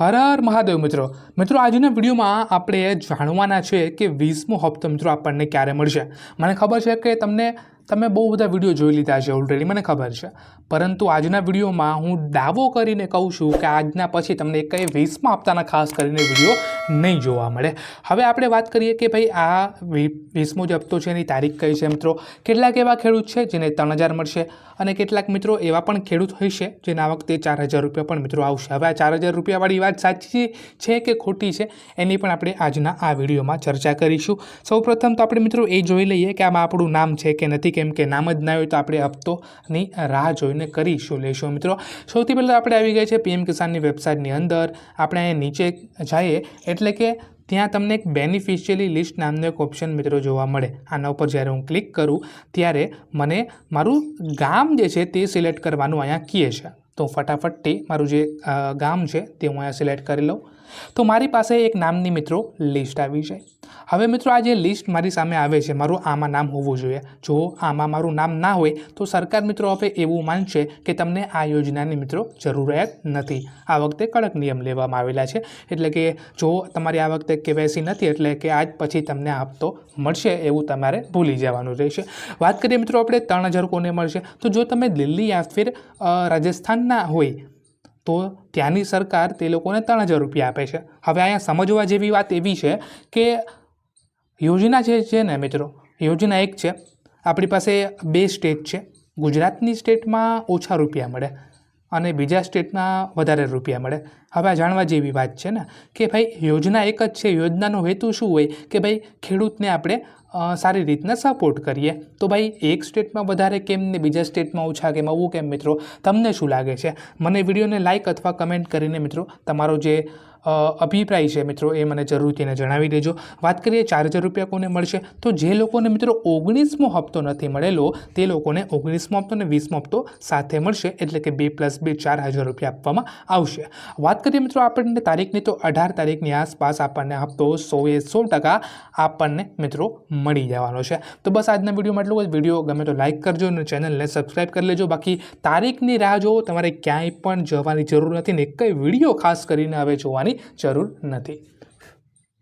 હર હર મહાદેવ મિત્રો. મિત્રો, આજના વિડીયોમાં આપણે જાણવાના છે કે વીસમો હપ્તો મિત્રો આપણને ક્યારે મળશે? મને ખબર છે કે તમને તમે બહુ બધા વીડિયો જોઈ લીધા છે ઓલરેડી મને ખબર છે. પરંતુ આજના વિડીયોમાં હું દાવો કરીને કહું છું કે આજના પછી તમને કંઈ વીસમાં આપતાના ખાસ કરીને વીડિયો નહીં જોવા મળે. હવે આપણે વાત કરીએ કે ભાઈ આ વીસમો જે હપ્તો છે એની તારીખ કઈ છે મિત્રો? કેટલાક એવા ખેડૂત છે જેને ત્રણ હજાર મળશે અને કેટલાક મિત્રો એવા પણ ખેડૂત હશે જેના વખતે ચાર હજાર રૂપિયા પણ મિત્રો આવશે. હવે આ ચાર હજાર રૂપિયાવાળી વાત સાચી છે કે ખોટી છે એની પણ આપણે આજના આ વિડીયોમાં ચર્ચા કરીશું. સૌપ્રથમ તો આપણે મિત્રો એ જોઈ લઈએ કે આમાં આપણું નામ છે કે નથી કેમ કે નામ જ ના હોય તો આપણે હપ્તોની રાહ જોઈને કરીશું, લેશું. મિત્રો, સૌથી પહેલાં આપણે આવી ગઈ છે પીએમ કિસાનની વેબસાઇટની અંદર. આપણે અહીંયા નીચે જઈએ, એટલે કે ત્યાં તમને એક બેનિફિશિયલી લિસ્ટ નામનો એક ઓપ્શન મિત્રો જોવા મળે. આના ઉપર જ્યારે હું ક્લિક કરું, ત્યારે મને મારું ગામ જે છે તે સિલેક્ટ કરવાનું અહીંયા કહે છે. તો ફટાફટથી મારું જે ગામ છે તે હું અહીંયા સિલેક્ટ કરી લઉં. તો મારી પાસે એક નામની મિત્રો લિસ્ટ આવી છે. હવે મિત્રો આ જે લિસ્ટ મારી સામે આવે છે, મારું આમાં નામ હોવું જોઈએ. જો આમાં મારું નામ ના હોય, તો સરકાર મિત્રો હવે એવું માનશે કે તમને આ યોજનાની મિત્રો જરૂરિયાત નથી. આ વખતે કડક નિયમ લેવામાં આવેલા છે. એટલે કે જો તમારી આ વખતે કેવાયસી નથી, એટલે કે આજ પછી તમને આપતો મળશે એવું તમારે ભૂલી જવાનું રહેશે. વાત કરીએ મિત્રો આપણે ત્રણ હજાર કોને મળશે? તો જો તમે દિલ્હી યા ફિર રાજસ્થાનના હોય, તો ત્યાંની સરકાર તે લોકોને ત્રણ હજાર રૂપિયા આપે છે. હવે અહીંયા સમજવા જેવી વાત એવી છે કે યોજના જે છે ને મિત્રો? યોજના એક છે. આપણી પાસે બે સ્ટેટ છે. ગુજરાતની સ્ટેટમાં ઓછા રૂપિયા મળે અને બીજા સ્ટેટમાં વધારે રૂપિયા મળે. હવે આ જાણવા જેવી વાત છે ને કે ભાઈ યોજના એક જ છે, યોજનાનો હેતુ શું હોય કે ભાઈ ખેડૂતને આપણે સારી રીતના સપોર્ટ કરીએ. તો ભાઈ એક સ્ટેટમાં વધારે કેમ ને બીજા સ્ટેટમાં ઓછા કેમ, આવું કેમ મિત્રો? તમને શું લાગે છે? મને વિડીયોને લાઇક અથવા કમેન્ટ કરીને મિત્રો તમારો જે અભિપ્રાય છે મિત્રો એ મને જરૂરથી એને જણાવી દેજો. વાત કરીએ ચાર હજાર રૂપિયા કોને મળશે? તો જે લોકોને મિત્રો ઓગણીસમો હપ્તો નથી મળેલો, તે લોકોને ઓગણીસમો હપ્તો અને વીસમો હપ્તો સાથે મળશે. એટલે કે બે પ્લસ બે ચાર હજાર રૂપિયા આપવામાં આવશે. વાત કરીએ મિત્રો આપણને તારીખની, તો અઢાર તારીખની આસપાસ આપણને હપ્તો સો એ સો ટકા આપણને મિત્રો મળી જવાનો છે. તો બસ આજના વિડીયોમાં એટલું જ. વીડિયો ગમે તો લાઇક કરજો અને ચેનલને સબસ્ક્રાઈબ કરી લેજો. બાકી તારીખની રાહ જોવો તમારે ક્યાંય પણ જવાની જરૂર નથી ને કંઈ વીડિયો ખાસ કરીને હવે જોવાની જરૂર નથી.